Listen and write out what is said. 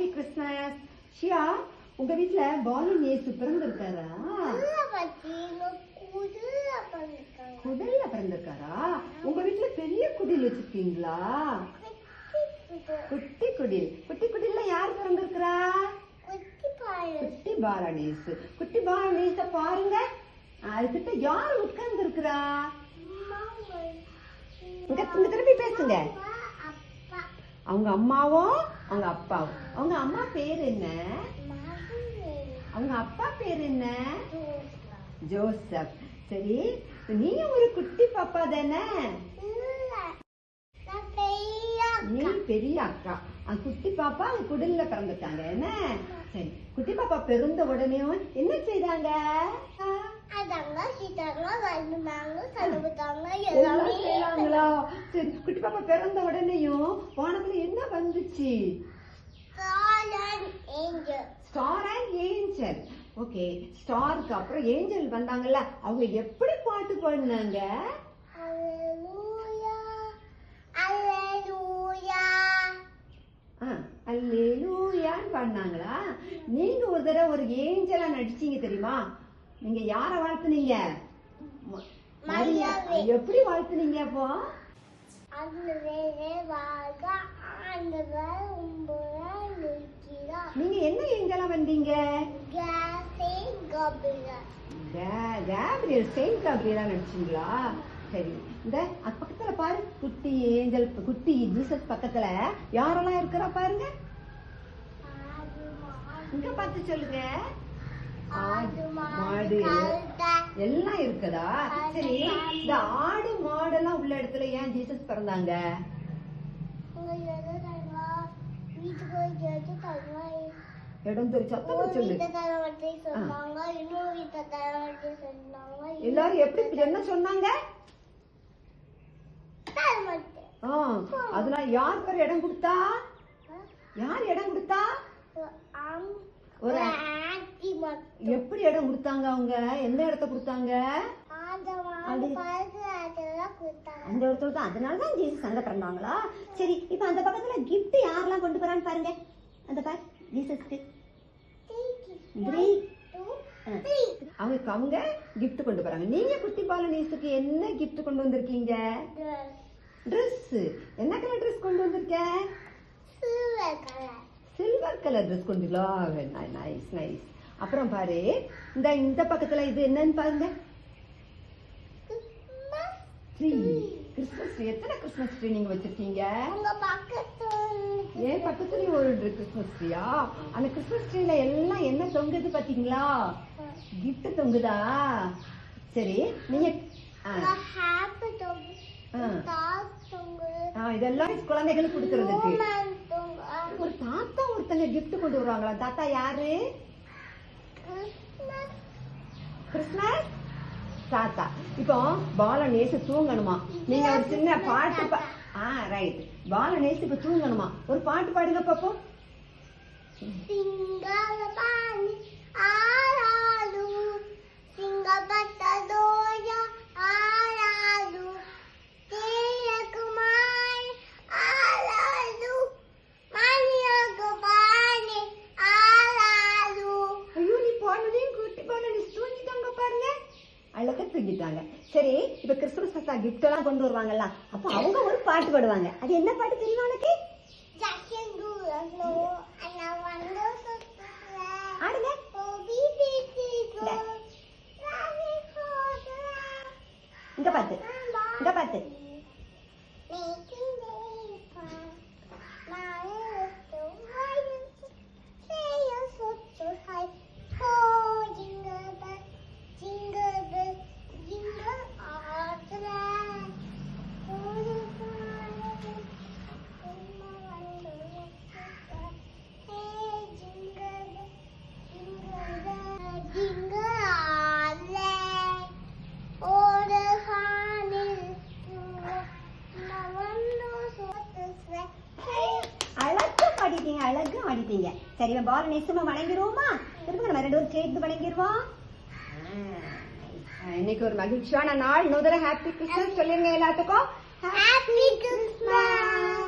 Happy Christmas ஷியா உங்க வீட்ல பாலன் இயேசு பிறந்திருக்காரா? குடல்ல பிறந்திருக்காரா? உங்க வீட்ல பெரிய குடில் வச்சிருக்கீங்களா? குட்டி குடில். குட்டி குடில்ல யார் பிறந்திருக்கிறா? குட்டி பாலனேசு குட்டி பாலனேச பாருங்க. அதுகிட்ட யார் உட்கார்ந்து இருக்கிறா திரும்பி பேசுங்க. அவங்க அம்மாவும் அவங்க அப்பாவும் அவங்க அம்மா பேர் என்ன? அவங்க அப்பா பேர் என்ன? ஜோசப். சரி நீ ஒரு குட்டி பாப்பா தானே? நீ பெரிய அக்கா. அந்த குட்டி பாப்பா அந்த குடில்ல பிறந்துட்டாங்க. என்ன? சரி குட்டி பாப்பா பிறந்த உடனே என்ன செய்றாங்களா சரி குட்டி பாப்பா பிறந்த உடனேயும் வானத்துல என்ன வந்துச்சு? ஸ்டார் அண்ட் ஏஞ்சல் ஓகே ஸ்டாருக்கு அப்புறம் ஏஞ்சல் வந்தாங்கல்ல அவங்க எப்படி பாட்டு பாடினாங்க? அல்லேலூயான்னு பாடினாங்களா? நீங்க ஒரு தடவை ஒரு ஏஞ்சலா நடிச்சீங்க தெரியுமா? நீங்க யார வாழ்த்துனீங்க. எப்படி வாழ்த்துனீங்க அப்போ? நீங்க என்ன ஏஞ்சலா வந்தீங்க? கேப்ரியல் செயின்ட் கேப்ரியலா நடிச்சீங்களா? சரி இந்த பக்கத்துல பாரு குட்டி ஏஞ்சல் குட்டி ஜீசஸ் பக்கத்துல. யாரெல்லாம் இருக்கிறா பாருங்க. இங்க பார்த்து சொல்லுங்க. ஆடு மாடு எல்லாம் இருக்குதா? சரி இந்த ஆடு மாடெல்லாம் உள்ள இடத்துல ஏன் ஜீசஸ் பிறந்தாங்க? இடம் தெரிச்சு சத்தமா சொல்லு. எல்லாரும் எப்படி என்ன சொன்னாங்க? அதனால யார் பேர் இடம் கொடுத்தா? யார் இடம் கொடுத்தா? ஒரு எப்படி இடம் கொடுத்தாங்க அவங்க? எந்த இடத்த கொடுத்தாங்க? அந்த இடத்துல தான். அதனால தான் ஜீசஸ் அங்க பிறந்தாங்களா? சரி இப்போ அந்த பக்கத்துல gift யாரெல்லாம் கொண்டு போறான்னு பாருங்க. அந்த பார் ஜீசஸ்க்கு. ஆ. அவங்க அவங்க gift கொண்டு போறாங்க. நீங்க குட்டி பாலனேசுக்கு என்ன gift கொண்டு வந்திருக்கீங்க? Dress. என்ன கலர் Dress கொண்டு வந்திருக்க? சில்வர் கலர் Dress கொண்டு நைஸ் நைஸ் அப்புறம் பாரு இந்த இந்த பக்கத்துல இது என்னன்னு பாருங்க. கிறிஸ்மஸ் ட்ரீ எத்தனை கிறிஸ்மஸ் ட்ரீ நீங்க வச்சிருக்கீங்க? ஏன் பக்கத்துலயும் ஒரு கிறிஸ்மஸ் ட்ரீயா அந்த கிறிஸ்மஸ் ட்ரீல எல்லாம் என்ன தொங்குது பாத்தீங்களா? gift தொங்குதா? சரி நீங்க இதெல்லாம் குழந்தைகளுக்கு கொடுக்கறதுக்கு. ஒரு தாத்தா ஒருத்தங்க gift கொண்டு வருவாங்களா? தாத்தா யாரு? கிறிஸ்மஸ்? தாத்தா இப்போ பாலனேசு தூங்கணுமா? நீங்க ஒரு சின்ன பாட்டு ஆ ரைட் பாலனேசு இப்போ தூங்கணுமா? ஒரு பாட்டு பாடுங்க பாப்போம். சிங்கார பாணி ஆரா சரி இப்ப கிறிஸ்துமஸ் தாத்தா gift எல்லாம் கொண்டு வருவாங்கல்ல அப்ப அவங்க ஒரு பாட்டு பாடுவாங்க. அது என்ன பாட்டு தெரியுமா உனக்கு? பாடிட்டீங்க. சரி இவன் பால நேசமா வணங்கிடுவோமா? திரும்ப நம்ம ரெண்டு பேரும் சேர்ந்து வணங்கிடுவோம் இன்னைக்கு ஒரு மகிழ்ச்சியான நாள். இன்னொரு ஹாப்பி கிறிஸ்மஸ் சொல்லிருங்க எல்லாத்துக்கும். Happy Christmas!